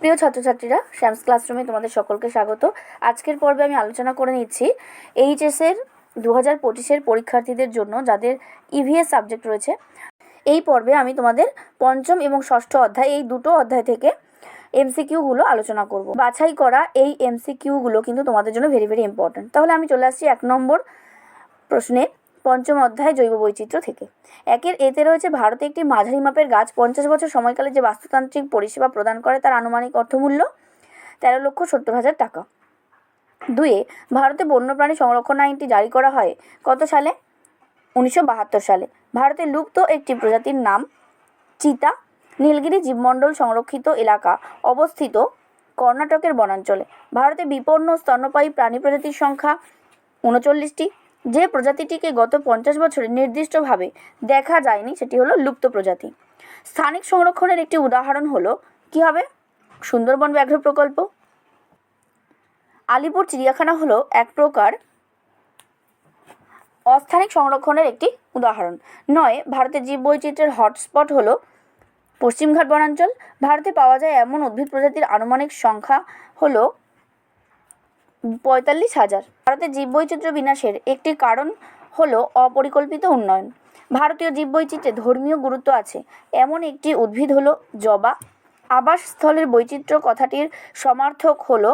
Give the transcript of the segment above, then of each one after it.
প্রিয় ছাত্রছাত্রীরা শ্যামস ক্লাসরুমে তোমাদের সকলকে স্বাগত। আজকের পর্বে আমি আলোচনা করে নিচ্ছি এইচএসের দু হাজার পঁচিশের পরীক্ষার্থীদের জন্য যাদের ইভিএস সাবজেক্ট রয়েছে। এই পর্বে আমি তোমাদের পঞ্চম এবং ষষ্ঠ অধ্যায়, এই দুটো অধ্যায় থেকে এমসিকিউগুলো আলোচনা করব। বাছাই করা এই এমসিকিউগুলো কিন্তু তোমাদের জন্য ভেরি ভেরি ইম্পর্ট্যান্ট তাহলে আমি চলে আসছি এক নম্বর প্রশ্নে। পঞ্চম অধ্যায় জৈব বৈচিত্র্য থেকে। একের এতে রয়েছে ভারতে একটি মাঝারি মাপের গাছ, পঞ্চাশ বছর সময়কালে যে বাস্তুতান্ত্রিক পরিষেবা প্রদান করে তার আনুমানিক অর্থমূল্য তেরো লক্ষ সত্তর হাজার টাকা। দুয়ে ভারতে বন্যপ্রাণী সংরক্ষণ আইনটি জারি করা হয় কত সালে? উনিশশো বাহাত্তর সালে। ভারতে লুপ্ত একটি প্রজাতির নাম চিতা। নীলগিরি জীবমণ্ডল সংরক্ষিত এলাকা অবস্থিত কর্ণাটকের বনাঞ্চলে। ভারতে বিপন্ন স্তন্যপায়ী প্রাণী প্রজাতির সংখ্যা উনচল্লিশটি। যে প্রজাতিটিকে গত পঞ্চাশ বছরে নির্দিষ্টভাবে দেখা যায়নি, সেটি হলো লুপ্ত প্রজাতি। স্থানিক সংরক্ষণের একটি উদাহরণ হলো, কী হবে? সুন্দরবন ব্যাঘ্র প্রকল্প। আলিপুর চিড়িয়াখানা হলো এক প্রকার অস্থানিক সংরক্ষণের একটি উদাহরণ। নয়, ভারতের জীববৈচিত্র্যের হটস্পট হলো পশ্চিমঘাট বনাঞ্চল। ভারতে পাওয়া যায় এমন উদ্ভিদ প্রজাতির আনুমানিক সংখ্যা হলো পঁয়তাল্লিশ হাজার। ভারতের জীববৈচিত্র্য বিনাশের একটি কারণ হলো অপরিকল্পিত উন্নয়ন। ভারতীয় জীববৈচিত্র্যে ধর্মীয় গুরুত্ব আছে। এমন একটি উদ্ভিদ হলো জবা। আবাসস্থলের বৈচিত্র্য কথাটির সমার্থক হলো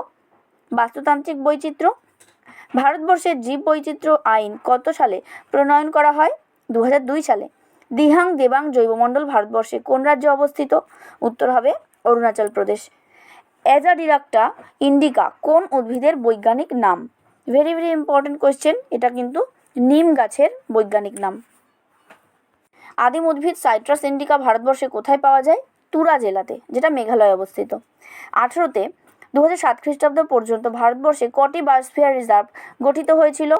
বাস্তুতান্ত্রিক বৈচিত্র্য। ভারতবর্ষের জীব বৈচিত্র্য আইন কত সালে প্রণয়ন করা হয়? দু সালে। দিহাং দেবাং জৈবমণ্ডল ভারতবর্ষে কোন রাজ্যে অবস্থিত? উত্তর হবে অরুণাচল প্রদেশ। অ্যাজাডিরাক্টা ইন্ডিকা কোন উদ্ভিদের বৈজ্ঞানিক নাম? ভেরি ভেরি ইম্পর্টেন্ট কোয়েশ্চেন এটা কিন্তু নিম গাছের বৈজ্ঞানিক নাম। আদিম উদ্ভিদ সাইট্রাস ইন্ডিকা ভারতবর্ষে কোথায় পাওয়া যায়? তুরা জেলাতে, যেটা মেঘালয়ে অবস্থিত। আঠেরোতে দু হাজার সাত খ্রিস্টাব্দ পর্যন্ত ভারতবর্ষে কটি বায়োস্ফিয়ার রিজার্ভ গঠিত হয়েছিল?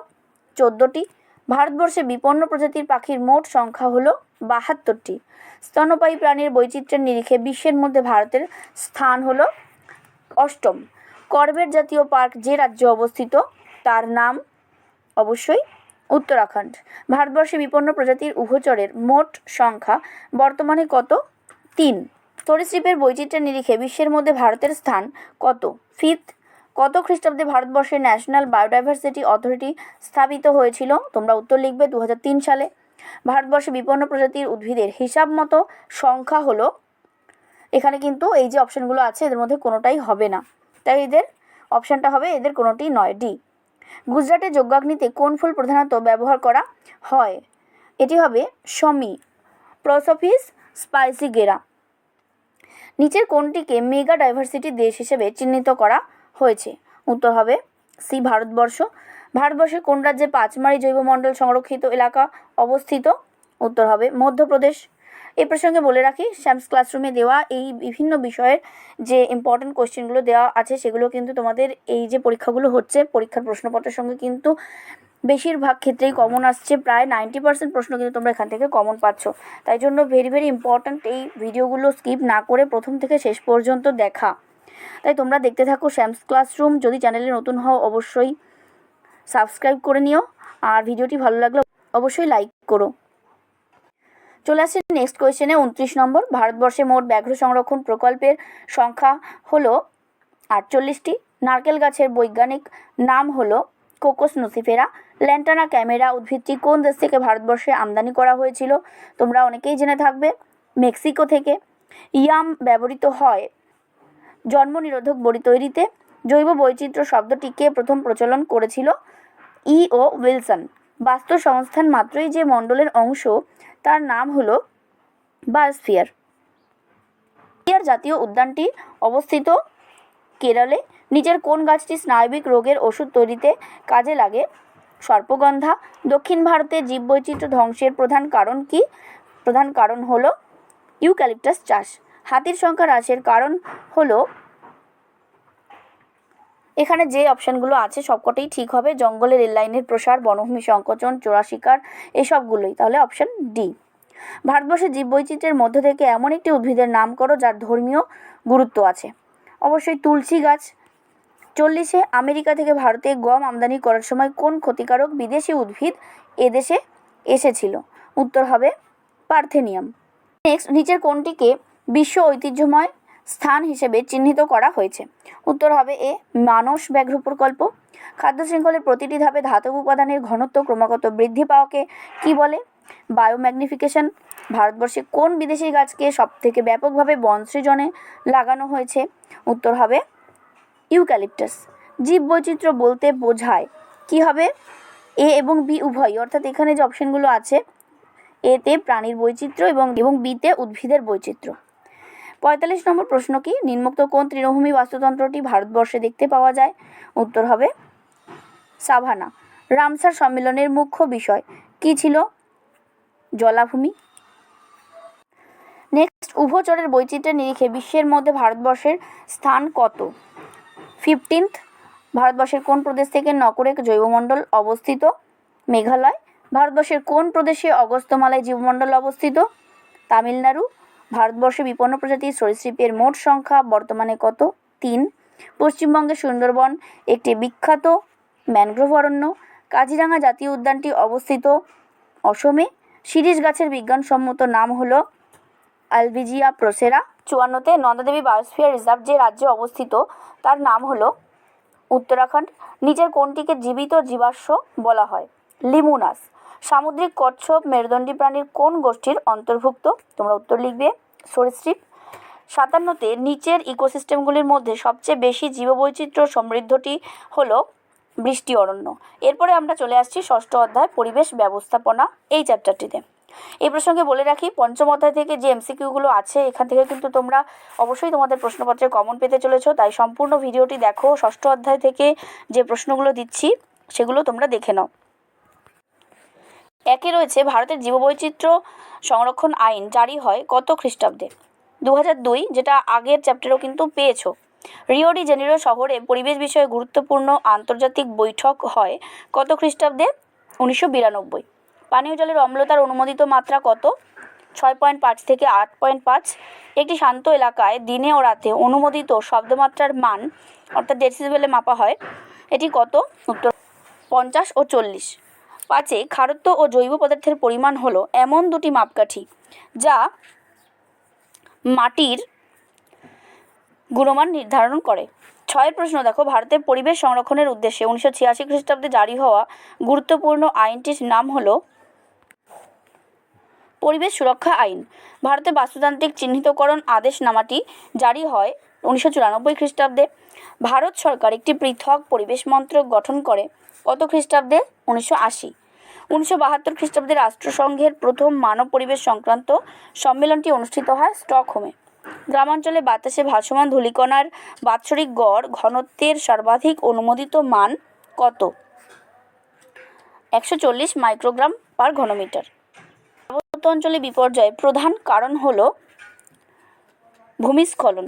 চোদ্দোটি। ভারতবর্ষে বিপন্ন প্রজাতির পাখির মোট সংখ্যা হল বাহাত্তরটি। স্তন্যপায়ী প্রাণীর বৈচিত্র্যের নিরিখে বিশ্বের মধ্যে ভারতের স্থান হলো অষ্টম। করবেট জাতীয় পার্ক যে রাজ্যে অবস্থিত, তার নাম অবশ্যই উত্তরাখণ্ড। ভারতবর্ষে বিপন্ন প্রজাতির উভচরের মোট সংখ্যা বর্তমানে কত? তিন। সরীসৃপের বৈচিত্র্যের নিরিখে বিশ্বের মধ্যে ভারতের স্থান কত? ফিফথ। কত খ্রিস্টাব্দে ভারতবর্ষের ন্যাশনাল বায়োডাইভার্সিটি অথরিটি স্থাপিত হয়েছিল? তোমরা উত্তর লিখবে দু হাজার তিন সালে। ভারতবর্ষে বিপন্ন প্রজাতির উদ্ভিদের হিসাব মতো সংখ্যা হলো এখানে কিন্তু এই যে অপশানগুলো আছে, এদের মধ্যে কোনোটাই হবে না। তাই এদের অপশানটা হবে এদের কোনোটি নয়। ডি, গুজরাটে যজ্ঞাগ্নিতে কোন ফুল প্রধানত ব্যবহার করা হয়? এটি হবে শমি, প্রসফিস, স্পাইসি গেরা। নিচের কোনটিকে মেগা ডাইভার্সিটি দেশ হিসেবে চিহ্নিত করা হয়েছে? উত্তর হবে সি, ভারতবর্ষ। ভারতবর্ষের কোন রাজ্যে পাঁচমারি জৈবমণ্ডল সংরক্ষিত এলাকা অবস্থিত? উত্তর হবে মধ্যপ্রদেশ। এই প্রসঙ্গে বলে রাখি শ্যামস ক্লাসরুমে দেওয়া এই বিভিন্ন বিষয়ের যে ইম্পর্টেন্ট কোশ্চেনগুলো দেওয়া আছে, সেগুলো কিন্তু তোমাদের এই যে পরীক্ষাগুলো হচ্ছে, পরীক্ষার প্রশ্নপত্রের সঙ্গে কিন্তু বেশিরভাগ ক্ষেত্রেই কমন আসছে। প্রায় নাইনটি পার্সেন্ট প্রশ্ন কিন্তু তোমরা এখান থেকে কমন পাচ্ছ। তাই জন্য ভেরি ভেরি ইম্পর্ট্যান্ট এই ভিডিওগুলো স্কিপ না করে প্রথম থেকে শেষ পর্যন্ত দেখা। তাই তোমরা দেখতে থাকো শ্যামস ক্লাসরুম যদি চ্যানেলে নতুন হও, অবশ্যই সাবস্ক্রাইব করে নিও। আর ভিডিওটি ভালো লাগলে অবশ্যই লাইক করো। চলে আসছে নেক্সট কোয়েশ্চেনে উনত্রিশ নম্বর। ভারতবর্ষে মোট ব্যাঘ্র সংরক্ষণ প্রকল্পের সংখ্যা হলো আটচল্লিশটি। নারকেল গাছের বৈজ্ঞানিক নাম হলো কোকোস নুসিফেরা। ল্যান্টানা ক্যামেরা উদ্ভিদটি কোন দেশ থেকে ভারতবর্ষে আমদানি করা হয়েছিল? তোমরা অনেকেই জেনে থাকবে, মেক্সিকো থেকে। ইয়াম ব্যবহৃত হয় জন্ম নিরোধক বড়ি তৈরিতে। জৈব বৈচিত্র্য শব্দটি কে প্রথম প্রচলন করেছিল ই ও উইলসন। বাস্তু সংস্থান মাত্রই যে মণ্ডলের অংশ তার নাম হলো বায়োস্ফিয়ার ইয়ার জাতীয় উদ্যানটি অবস্থিত কেরলে। নিজের কোন গাছটি স্নায়বিক রোগের ওষুধ তৈরিতে কাজে লাগে? সর্পগন্ধা। দক্ষিণ ভারতে জীববৈচিত্র্য ধ্বংসের প্রধান কারণ কি? প্রধান কারণ হলো ইউক্যালিপটাস চাষ। হাতির সংখ্যা হ্রাসের কারণ হলো এখানে যে অপশানগুলো আছে সবকটাই ঠিক হবে। জঙ্গলে রেল লাইনের প্রসার, বনভূমি সংকোচন, চোরা শিকার, এসবগুলোই। তাহলে অপশান ডি ভারতবর্ষের জীববৈচিত্র্যের মধ্য থেকে এমন একটি উদ্ভিদের নাম করো যার ধর্মীয় গুরুত্ব আছে। অবশ্যই তুলসী গাছ। চল্লিশে আমেরিকা থেকে ভারতে গম আমদানি করার সময় কোন ক্ষতিকারক বিদেশি উদ্ভিদ এদেশে এসেছিল? উত্তর হবে পার্থেনিয়াম। নেক্সট নিচের কোনটিকে বিশ্ব ঐতিহ্যময় স্থান হিসেবে চিহ্নিত করা হয়েছে। উত্তর হবে এ, মানস ব্যাঘ্র প্রকল্প। খাদ্য শৃঙ্খলের প্রতিটি ধাপে ধাতব উপাদানের ঘনত্ব ক্রমাগত বৃদ্ধি পাওয়াকে কি বলে? বায়োম্যাগনিফিকেশন। ভারতবর্ষে কোন বিদেশি গাছকে সবথেকে ব্যাপকভাবে বন সৃজনে লাগানো হয়েছে? উত্তর হবে ইউক্যালিপটাস। জীববৈচিত্র্য বলতে বোঝায় কি হবে? এ এবং বি উভয়ই। অর্থাৎ এখানে যে অপশনগুলো আছে এতে প্রাণীর বৈচিত্র্য এবং এবং বিতে উদ্ভিদের বৈচিত্র্য। পঁয়তাল্লিশ নম্বর প্রশ্ন কি? নিম্নোক্ত কোন তৃণভূমি বাস্তুতন্ত্রটি ভারতবর্ষে দেখতে পাওয়া যায়? উত্তর হবে সাভানা। রামসার সম্মেলনের মুখ্য বিষয় কি ছিল? জলাভূমি। নেক্সট উভচরের বৈচিত্র্যের নিরিখে বিশ্বের মধ্যে ভারতবর্ষের স্থান কত? ফিফটিন্থ, ভারতবর্ষের কোন প্রদেশ থেকে নকরেক জৈবমণ্ডল অবস্থিত? মেঘালয়। ভারতবর্ষের কোন প্রদেশে অগস্ত্যমালায় জীবমণ্ডল অবস্থিত? তামিলনাড়ু। ভারতবর্ষে বিপন্ন প্রজাতির সরীসৃপের মোট সংখ্যা বর্তমানে কত? তিন। পশ্চিমবঙ্গের সুন্দরবন একটি বিখ্যাত ম্যানগ্রোভ অরণ্য। কাজিরাঙা জাতীয় উদ্যানটি অবস্থিত অসমে। শিরীষ গাছের বিজ্ঞানসম্মত নাম হলো আলবিজিয়া প্রসেরা। চুয়ান্নতে নন্দাদেবী বায়োস্ফিয়ার রিজার্ভ যে রাজ্যে অবস্থিত, তার নাম হলো উত্তরাখণ্ড। নিচের কোনটিকে জীবিত জীবাশ্ম বলা হয়, লিমুনাস। সামুদ্রিক কচ্ছপ, মেরুদণ্ডী প্রাণীর কোন গোষ্ঠীর অন্তর্ভুক্ত? তোমরা উত্তর লিখবে সরীসৃপ। সাতান্নতে, নিচের ইকোসিস্টেমগুলির মধ্যে সবচেয়ে বেশি জীববৈচিত্র্য সমৃদ্ধটি হলো বৃষ্টি অরণ্য। এরপরে আমরা চলে আসছি ষষ্ঠ অধ্যায়, পরিবেশ ব্যবস্থাপনা, এই চ্যাপ্টারটিতে। এই প্রসঙ্গে বলে রাখি, পঞ্চম অধ্যায় থেকে যে এমসিকিউগুলো আছে, এখান থেকে কিন্তু তোমরা অবশ্যই তোমাদের প্রশ্নপত্রে কমন পেতে চলেছ, তাই সম্পূর্ণ ভিডিওটি দেখো। ষষ্ঠ অধ্যায় থেকে যে প্রশ্নগুলো দিচ্ছি, সেগুলো তোমরা দেখে নাও। একে রয়েছে ভারতের জীববৈচিত্র্য সংরক্ষণ আইন জারি হয় কত খ্রিস্টাব্দে? দু দুই, যেটা আগের চ্যাপ্টারও কিন্তু পেয়েছ। রিও ডি জেনিরো শহরে পরিবেশ বিষয়ে গুরুত্বপূর্ণ আন্তর্জাতিক বৈঠক হয় কত খ্রিস্টাব্দে? উনিশশো বিরানব্বই। পানীয় জলের অম্লতার অনুমোদিত মাত্রা কত? ছয় পয়েন্ট পাঁচ থেকে আট পয়েন্ট পাঁচ। একটি শান্ত এলাকায় দিনে ও রাতে অনুমোদিত শব্দমাত্রার মান, অর্থাৎ ডেসিবেলে মাপা হয়, এটি কত? উত্তর, পঞ্চাশ ও চল্লিশ। পাঁচে খারত্ব ও জৈব পদার্থের পরিমাণ হলো এমন দুটি মাপকাঠি, যা মাটির গুণমান নির্ধারণ করে। ছয়ের প্রশ্ন, দেখো, ভারতের পরিবেশ সংরক্ষণের উদ্দেশ্যে উনিশশো ছিয়াশি খ্রিস্টাব্দে জারি হওয়া গুরুত্বপূর্ণ আইনটির নাম হলো পরিবেশ সুরক্ষা আইন। ভারতে বাস্তুতান্ত্রিক চিহ্নিতকরণ আদেশনামাটি জারি হয় উনিশশো চুরানব্বই খ্রিস্টাব্দে। ভারত সরকার একটি পৃথক পরিবেশ মন্ত্রক গঠন করে কত খ্রিস্টাব্দে? উনিশশো আশি। উনিশশো বাহাত্তর খ্রিস্টাব্দে রাষ্ট্রসংঘের প্রথম মানব পরিবেশ সংক্রান্ত সম্মেলনটি অনুষ্ঠিত হয় স্টকহোমে। গ্রামাঞ্চলে বাতাসে ভাসমান ধূলিকণার বাৎসরিক গড় ঘনত্বের সর্বাধিক অনুমোদিত মান কত? একশো চল্লিশ মাইক্রোগ্রাম পার ঘনমিটার। পার্বত্য অঞ্চলে বিপর্যয়ের প্রধান কারণ হল ভূমিস্খলন।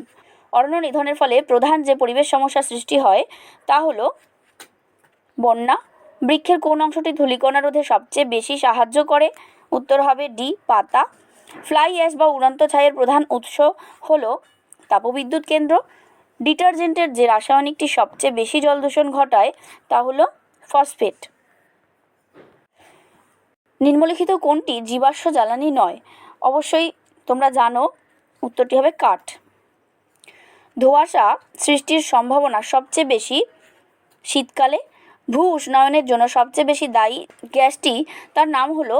অরণ্য নিধনের ফলে প্রধান যে পরিবেশ সমস্যা সৃষ্টি হয় তা হলো বন্যা। বৃক্ষের কোন অংশটি ধূলিকণা রোধে সবচেয়ে বেশি সাহায্য করে? উত্তর হবে ডি, পাতা। ফ্লাই অ্যাশ বা উড়ন্ত ছাইয়ের প্রধান উৎস হল তাপবিদ্যুৎ কেন্দ্র। ডিটারজেন্টের যে রাসায়নিকটি সবচেয়ে বেশি জল দূষণ ঘটায় তা হল ফসফেট। নিম্নলিখিত কোনটি জীবাশ্ম জ্বালানি নয়? অবশ্যই তোমরা জানো, উত্তরটি হবে কাঠ। ধোঁয়াশা সৃষ্টির সম্ভাবনা সবচেয়ে বেশি শীতকালে। ভূ উষ্ণায়নের জন্য সবচেয়ে বেশি দায়ী গ্যাসটি, তার নাম হলো,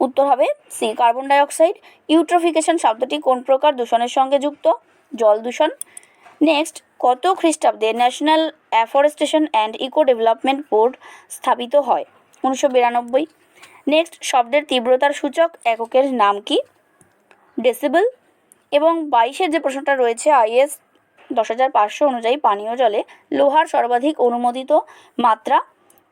উত্তর হবে সি, কার্বন ডাইঅক্সাইড। ইউট্রোফিকেশন শব্দটি কোন প্রকার দূষণের সঙ্গে যুক্ত? জল দূষণ। নেক্সট, কত খ্রিস্টাব্দে National Afforestation and Eco Development Board স্থাপিত হয়? উনিশশো বিরানব্বই। নেক্সট, শব্দের তীব্রতার সূচক এককের নাম কি? ডেসিবেল। এবং বাইশের যে প্রশ্নটা রয়েছে, আইএস দশ হাজার পাঁচশো অনুযায়ী পানীয় জলে লোহার সর্বাধিক অনুমোদিত মাত্রা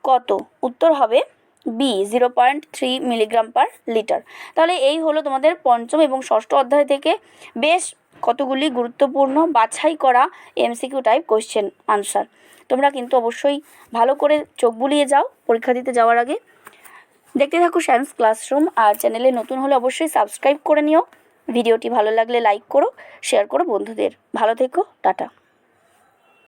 কত? উত্তর হবে B zero point three milligram per litre তাহলে এই হলো তোমাদের পঞ্চম এবং ষষ্ঠ অধ্যায় থেকে বেশ কতগুলি গুরুত্বপূর্ণ বাছাই করা এমসিকিউ টাইপ কোয়েশ্চেন আনসার তোমরা কিন্তু অবশ্যই ভালো করে চোখ বুলিয়ে যাও পরীক্ষা দিতে যাওয়ার আগে। দেখতে থাকো সায়েন্স ক্লাসরুম আর চ্যানেলে নতুন হলে অবশ্যই সাবস্ক্রাইব করে নিও। ভিডিওটি ভালো লাগলে লাইক করো শেয়ার করো বন্ধুদের। ভালো থেকো টাটা।